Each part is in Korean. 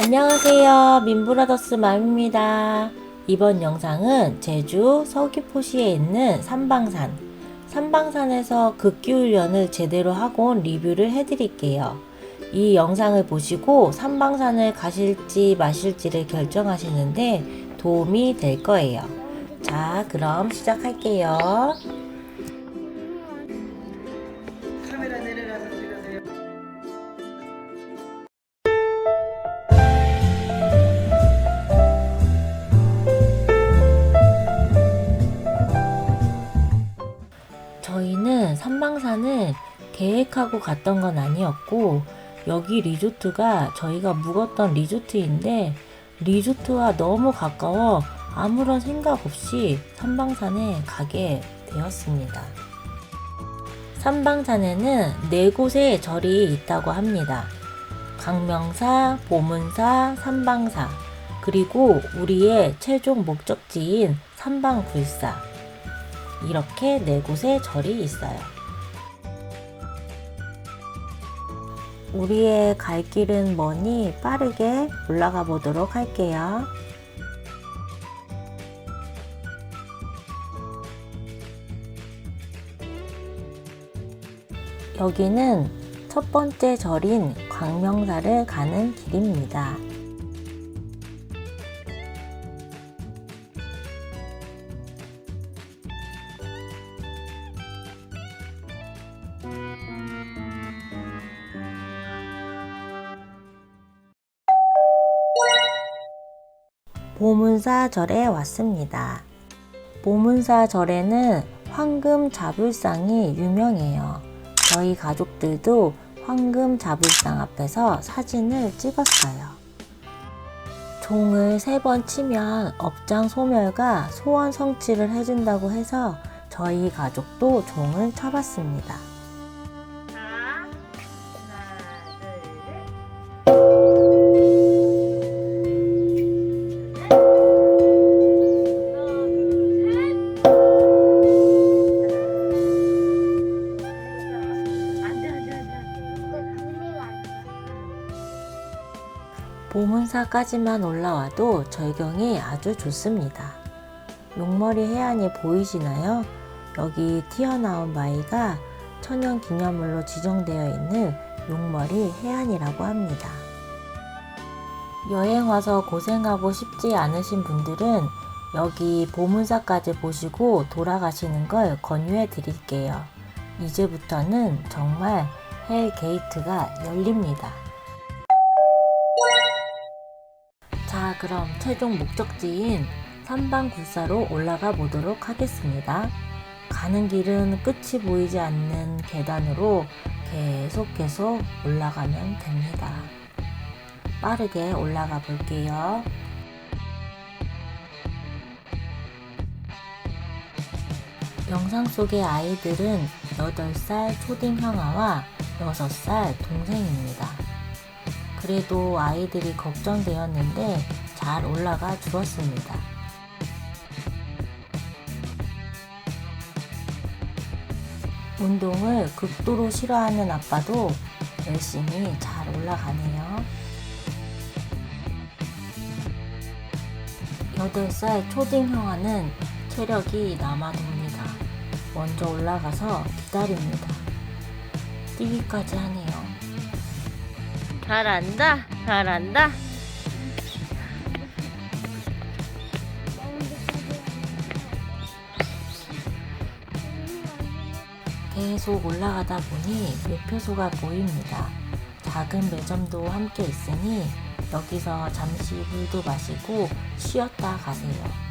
안녕하세요. 민브라더스 맘입니다. 이번 영상은 제주 서귀포시에 있는 삼방산. 삼방산에서 극기훈련을 제대로 하고 온 리뷰를 해드릴게요. 이 영상을 보시고 삼방산을 가실지 마실지를 결정하시는데 도움이 될 거예요. 자, 그럼 시작할게요. 카메라 내려가서 찍으세요. 저희는 삼방산을 계획하고 갔던 건 아니었고 여기 리조트가 저희가 묵었던 리조트인데 리조트와 너무 가까워 아무런 생각 없이 삼방산에 가게 되었습니다. 삼방산에는 네 곳의 절이 있다고 합니다. 강명사, 보문사, 삼방사, 그리고 우리의 최종 목적지인 삼방불사. 이렇게 네 곳의 절이 있어요. 우리의 갈 길은 머니 빠르게 올라가 보도록 할게요. 여기는 첫 번째 절인 광명사를 가는 길입니다. 보문사절에 왔습니다. 보문사절에는 황금 자불상이 유명해요. 저희 가족들도 황금 자불상 앞에서 사진을 찍었어요. 종을 세 번 치면 업장 소멸과 소원 성취를 해준다고 해서 저희 가족도 종을 쳐봤습니다. 보문사까지만 올라와도 절경이 아주 좋습니다. 용머리 해안이 보이시나요? 여기 튀어나온 바위가 천연 기념물로 지정되어 있는 용머리 해안이라고 합니다. 여행 와서 고생하고 싶지 않으신 분들은 여기 보문사까지 보시고 돌아가시는 걸 권유해 드릴게요. 이제부터는 정말 헬 게이트가 열립니다. 자, 그럼 최종 목적지인 삼방굴사로 올라가 보도록 하겠습니다. 가는 길은 끝이 보이지 않는 계단으로 계속 계속 올라가면 됩니다. 빠르게 올라가 볼게요. 영상 속의 아이들은 8살 초딩 형아와 6살 동생입니다. 그래도 아이들이 걱정되었는데 잘 올라가 주었습니다. 운동을 극도로 싫어하는 아빠도 열심히 잘 올라가네요. 8살 초딩 형아는 체력이 남아돕니다. 먼저 올라가서 기다립니다. 뛰기까지 하네요. 잘한다, 잘한다. 계속 올라가다 보니 매표소가 보입니다. 작은 매점도 함께 있으니 여기서 잠시 물도 마시고 쉬었다 가세요.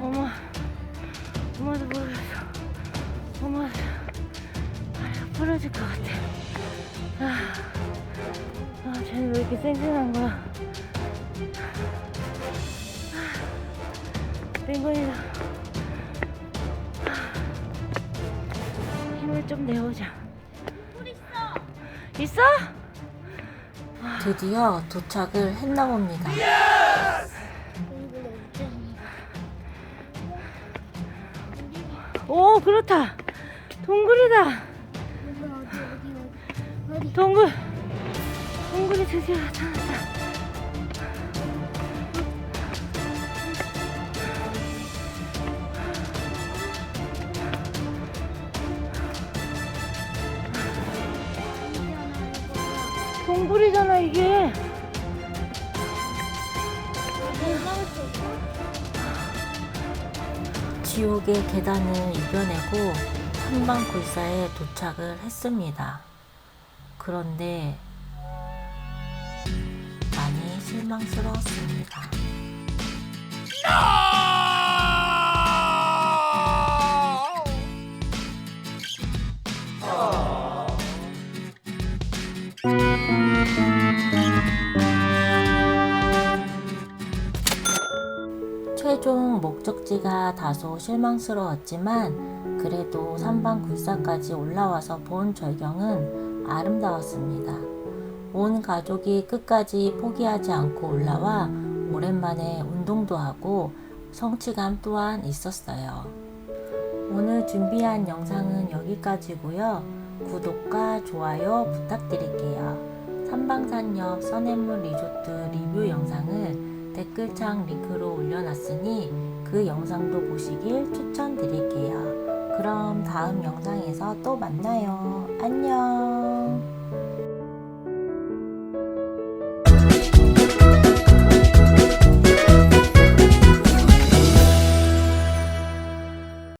엄마, 엄마도 모르겠어. 엄마, 아, 부러질 것 같아. 아, 아, 쟤는 왜 이렇게 쌩쌩한 거야? 아, 뱅건이다. 힘을 좀 내보자. 있어? 드디어 도착을 했나 봅니다. 오 그렇다. 동굴이다. 동굴. 동굴이 드디어 나타났다. 동굴이잖아 이게 지옥의 계단을 이겨내고 삼방굴사에 도착을 했습니다. 그런데 많이 실망스러웠습니다. 최종 목적지가 다소 실망스러웠지만 그래도 삼방굴사까지 올라와서 본 절경은 아름다웠습니다. 온 가족이 끝까지 포기하지 않고 올라와 오랜만에 운동도 하고 성취감 또한 있었어요. 오늘 준비한 영상은 여기까지고요. 구독과 좋아요 부탁드릴게요. 삼방산 옆 서냇물 리조트 리뷰 영상을 댓글창 링크로 올려놨으니 그 영상도 보시길 추천드릴게요. 그럼 다음 영상에서 또 만나요. 안녕!